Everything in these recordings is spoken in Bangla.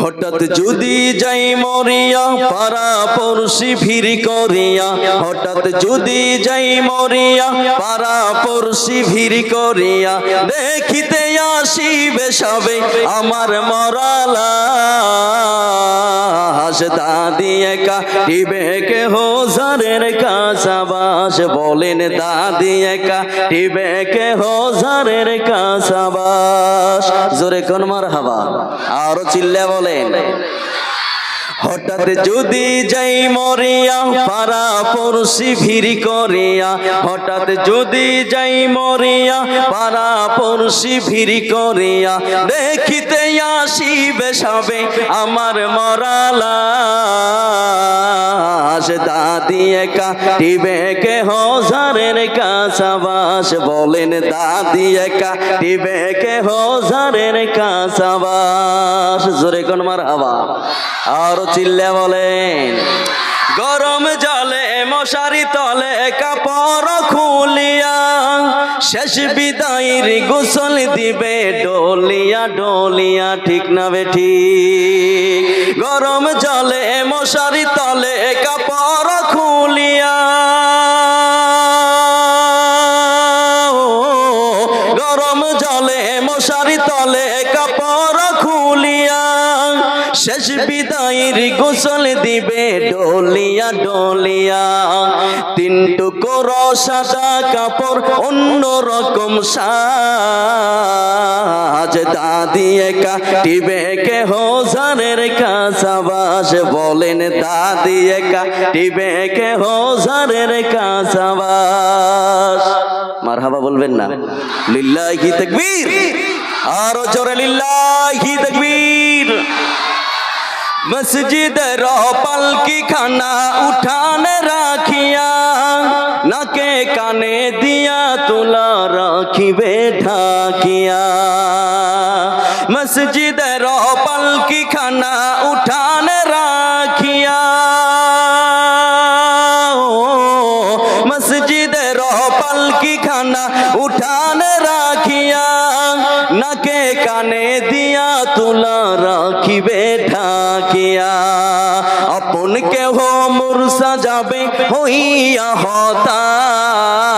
হঠাৎ যদি যাই মরিয়া পারা পড়শি ভিড় করিয়া। হঠাৎ যদি যাই মরিয়া পারা পড়শি ভিড় করিয়া। দেখিতে আসিবে সবে আমার মরালা হাস দাদি একা টিবে কে হোজারের কাছাবাস বলেন দাদি একা টিবে কে হোজারের কাছাবাস জোরে কোন মার হাবা আরও চিল্লে বলেন। হঠাৎ যদি যাই মরিয়া পারা পড়শি ভিড় করিয়া। হঠাৎ যদি যাই মরিয়া পারা পড়শি ভিড় করিয়া। দেখিতে আসিবে সবে আমার মরালা। বলেন দাদি একা টিবে কে জোরে কোন মার হাওয়া আরও চিল্লে বলেন। গরম জলে মশারি তলে কাপড় খুলিয়া শেষ বিদায়ের গোসল দিবে, ডলিয়া ডলিয়া, ঠিক না বেঠি গরম জলে, মশারি তলে, কাপড় খুলিয়া। গরম জলে, মশারি তলে, কাপড় খুলিয়া। শেষ বিদায়ের গোসল দিবে ডলিয়া ডলিয়া। তিন টুকর সাদা কাপড়, অন্য রকম সাজ। দাদি একা টিবে কে হোজারের কাছাবাস বলেন দাদি একা টিবে কে হোজারের কাছাবাস মারহাবা বলবেন না। লিল্লাহি তাকবীর। আরও জোরে লিল্লাহি তাকবীর। मस्जिद रो पालकी खाना उठान राखिया, नाके काने दिया तुला राखी बैठा किया मस्जिद रो पालकी खाना उठान राखिया। मस्जिद रो पालकी खाना उठान राखिया। নাকে কানে দিয়া তুলা রাখিবে ঠাকিয়া আপন কেহ মুরসা যাবে হইয়া হতাশ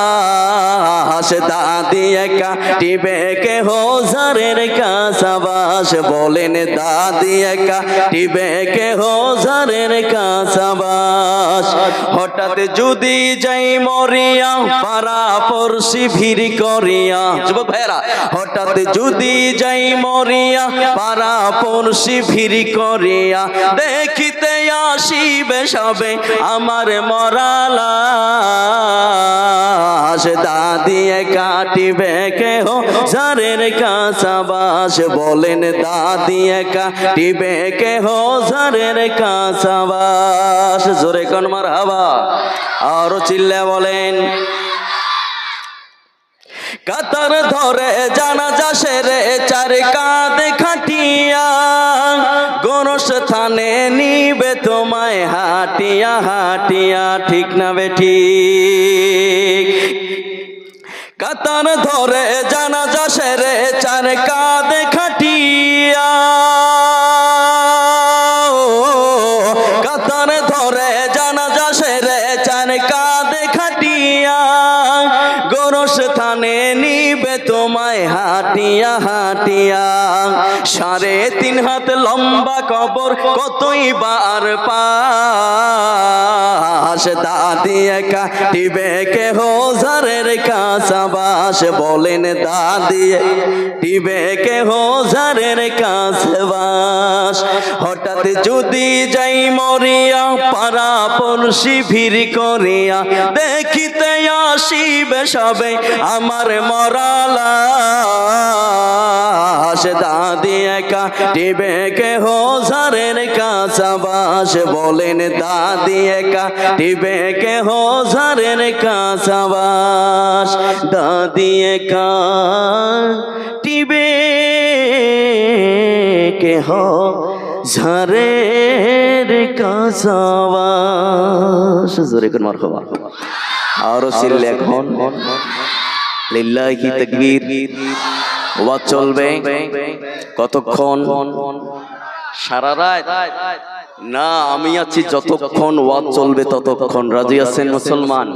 দাদি একা টিবে কে হোজারের কাছাবাস বলেন দাদি একা টিবে কে হোজারের কাছাবাস হঠাৎ যদি যাই মরিয়া পারা পড়শি ভিড় করিয়া। যুবক ভাইরা হঠাৎ যদি যাই মরিয়া পারা পড়শি ভিড় করিয়া। দেখিতে আসিবে সবে আমার মরালা দাদি কাটিবে কে হো জারের কাছাবাস বলেন দাদি কাটিবে কে হো জারের কাছাবাস জোরে কোন মার হাবা আরও চিল্লে বলেন। কাতার ধরে জানা যাসে রে চার কাঁধে খাটিয়া গণস থানে নিবে তোমায় হাটিয়া হাটিয়া, ঠিক না বেঠি কাতার ধরে জানা যাসে রে চার কাঁধে খাটিয়া। কাতার ধরে জানা যাসে রে চার কাঁধে খাটিয়া। গরস থানে নিবে তোমায় হাটিয়া হাটিয়া। সাড়ে তিন হাত লম্বা কবর কতই বার পাশ দাদি একা টিবে কে হোজারের কাছাবাস বলেন টিবে হঠাৎ যদি যাই মরিয়া পারা পড়শি ভিড় করিয়া, দেখিতে আসিবে সবে আমার মরালা দাদি একা টিবে কে হোজারের কাছাবাস বলেন দাদি একা টিবে কে হোজারের কাছাবাস দাদি একা টিবে কে হো ঝারের কাছাবাস জোরে কোন মারহাবা আরও সিল এখন লিল্লাহি তাকবীর। ওয়াজ চলবে কতক্ষণ? সারা রাত? না, আমি আছি যতক্ষণ ওয়াজ চলবে ততক্ষণ। রাজি আছেন মুসলমান?